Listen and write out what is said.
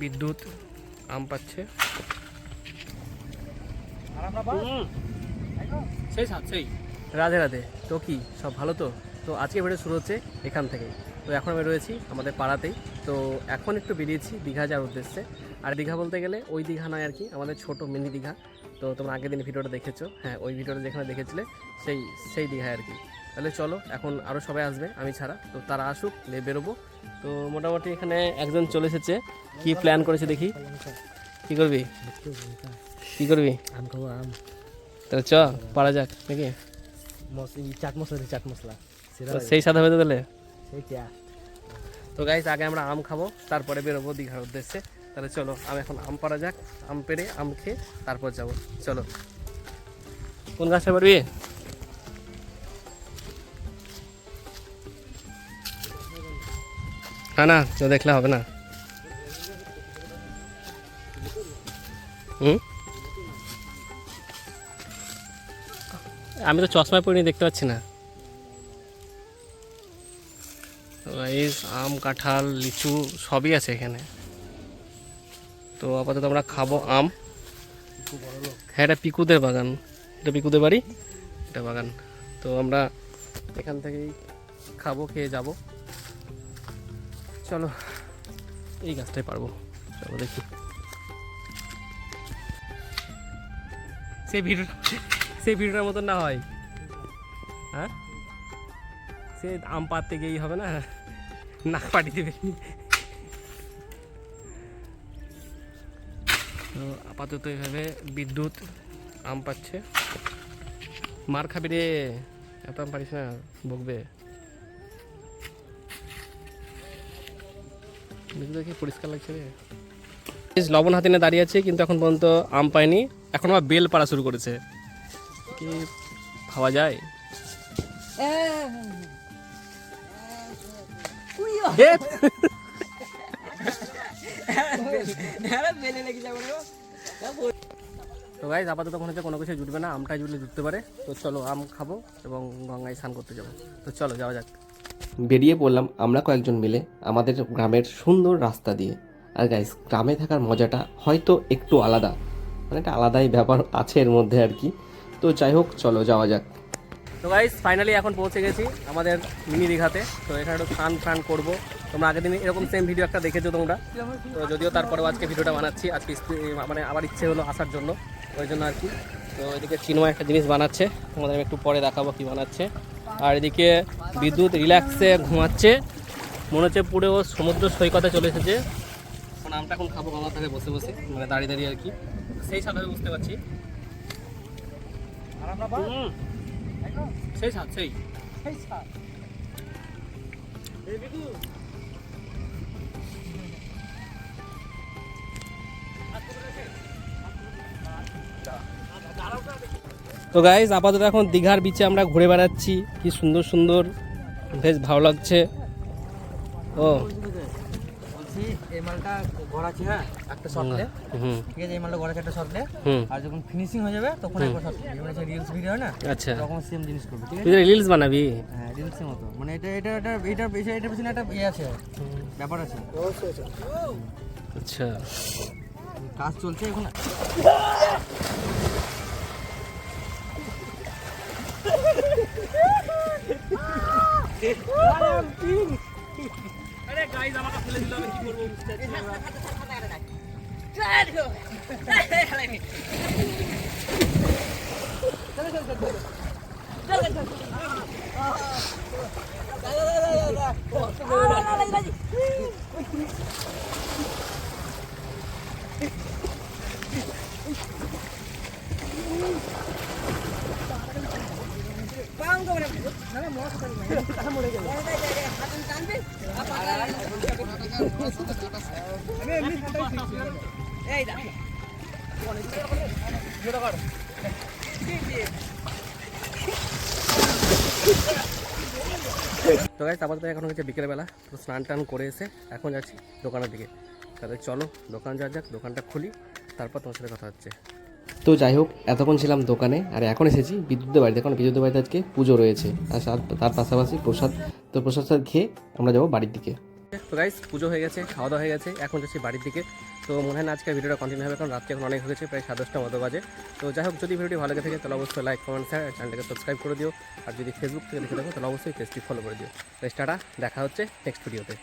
বিদ্যুৎ আম পাচ্ছে। রাধে রাধে। তো কি সব ভালো তো? তো আজকে ভিডিও শুরু হচ্ছে এখান থেকেই তো এখন আমি রয়েছি আমাদের পাড়াতেই। তো এখন একটু বেরিয়েছি দীঘা যাওয়ার উদ্দেশ্যে। আর দীঘা বলতে গেলে ওই দীঘা নয় আর কি আমাদের ছোট মিনি দীঘা। তো তোমরা আগের দিন ভিডিওটা দেখেছ। হ্যাঁ ওই ভিডিওটা যেখানে দেখেছিলে সেই সেই দীঘায় আর কি। তাহলে চলো এখন আরও সবাই আসবে আমি ছাড়া। তো তারা আসুক নিয়ে বেরোবো। তো মোটামুটি এখানে একজন চলে এসেছে। কি প্ল্যান করেছে দেখি? কি করবি? কি করবি? আম তাহলে চ পারা যাক নাকি? চাট মশলা চাট মশলা সেই সাদা হয়ে তাহলে? তো গাইস আগে আমরা আম খাব তারপরে বেরোবো দীঘার উদ্দেশ্যে। তাহলে চলো আমি এখন আম পারা যাক আম পেড়ে আম খেয়ে তারপর যাব। চলো। কোন গাছটা পারবি? না না? তো দেখলে হবে না। হুম? আমি তো চশমা পরিনি দেখতে পাচ্ছি না। আম, কাঁঠাল, লিচু সবই আছে এখানে। তো আপাতত আমরা খাব আম। হ্যাঁ এটা পিকুদের বাগান। এটা পিকুদের বাড়ি? এটা বাগান। তো আমরা এখান থেকেই খাব, খেয়ে যাব। চলো। এই গাছটাই পারব। চলো দেখি। সেই ভিডিও সেই ভিডিওটার মতন না হয়। হ্যাঁ? সে আম পাততে গিয়েই হবে না? নাক পাটি দেবে। তো আপাতত এভাবে বিদ্যুৎ আম পাচ্ছে। মার খাবি রে। এত আম পারিস না বকবে দেখি দেখি পরিষ্কার লাগছে রে। লবণ হাতে নিয়ে দাঁড়িয়ে আছে কিন্তু এখন পর্যন্ত আম পায়নি এখন আবার বেল পাড়া শুরু করেছে। কি খাওয়া যায়? তো গাইজ আপাতত মনে হচ্ছে কোনো কিছু জুটবে না আমটাই জুটলে জুটতে পারে। তো চলো আম খাব এবং গঙ্গায় স্নান করতে যাব। তো চলো যাওয়া যাক। বেরিয়ে পড়লাম আমরা কয়েকজন মিলে আমাদের গ্রামের সুন্দর রাস্তা দিয়ে। আর গাইস গ্রামে থাকার মজাটা হয়তো একটু আলাদা। মানে একটা আলাদাই ব্যাপার আছে এর মধ্যে আর কি। তো যাই হোক, চলো যাওয়া যাক। তো গাইস ফাইনালি এখন পৌঁছে গেছি আমাদের মিনি দীঘাতে। তো এখানে একটু স্নান ফান করব। তোমরা আগের দিন এরকম সেম ভিডিও একটা দেখেছ তোমরা। তো যদিও তারপরেও আজকে ভিডিওটা বানাচ্ছি, আজকে মানে আবার ইচ্ছে হলো আসার জন্য। ওই জন্য আর কি। তো এদিকে চিনময় একটা জিনিস বানাচ্ছে। তোমাদের আমি একটু পরে দেখাবো কি বানাচ্ছে। আর এদিকে বিদ্যুৎ রিল্যাক্সে ঘুমাচ্ছে। মনে হচ্ছে পুরো ও সমুদ্র সৈকতে চলে এসেছে। এখন আমটা এখন খাব গঙ্গা থেকে বসে বসে মানে দাঁড়িয়ে দাঁড়িয়ে আর কি। সেই সাথে বুঝতে পারছি। সেই সেই। সেই তো গাইজ আপাতত এখন দীঘার বিচে আমরা ঘুরে বেড়াচ্ছি। কি সুন্দর সুন্দর। বেশ ভালো লাগছে। ও। বলছি এই মালটা হ্যাঁ? একটা শর্ট ঠিক আছে এই মালটা একটা শর্ট আর যখন ফিনিশিং হয়ে যাবে তখন একবার শর্ট যেমন রিলস ভিডিও হয় না? আচ্ছা। তখন সেম জিনিস করবে ঠিক আছে? রিলস বানাবি? হ্যাঁ রিলসের মতো। মানে এটা এটা এটা এটা পিছনে একটা ইয়ে আছে। ব্যাপার আছে। আচ্ছা। কাজ চলছে এখন। আরে গাইজ আমাকে ফেলে দিল আমি কি করব বুঝতে পারছি না। তো গাইজ আপাতত এখন হচ্ছে বিকেলবেলা, তো স্নান টান করে এসে এখন যাচ্ছি দোকানের দিকে। তাহলে চলো, দোকান যাওয়া যাক, দোকানটা খুলি, তারপর তোমার সাথে কথা হচ্ছে। তো যাই হোক, এতক্ষণ ছিলাম দোকানে আর এখন এসেছি বিদ্যুতের বাড়িতে। কারণ বিদ্যুতের বাড়িতে আজকে পুজো রয়েছে। আর তার পাশাপাশি প্রসাদ, তো প্রসাদ খেয়ে আমরা যাব বাড়ির দিকে। তো গাইস পুজো হয়ে গেছে, খাওয়া দাওয়া হয়ে গেছে, এখন যাচ্ছি বাড়ির দিকে। তো মনে হয় না আজকে ভিডিওটা কন্টিনিউ হবে, কারণ রাত্রে এখন অনেক হয়ে গেছে প্রায় সাড়ে দশটা মতো বাজে। তো যাই হোক, যদি ভিডিওটি ভালো লেগে থাকে, তাহলে অবশ্যই লাইক কমেন্ট শেয়ার চ্যানেলটাকে সাবস্ক্রাইব করে দিও। আর যদি ফেসবুক থেকে দেখে থাকো, তাহলে অবশ্যই পেজটি ফলো করে দিও। তো টাটা, দেখা হচ্ছে নেক্সট ভিডিওতে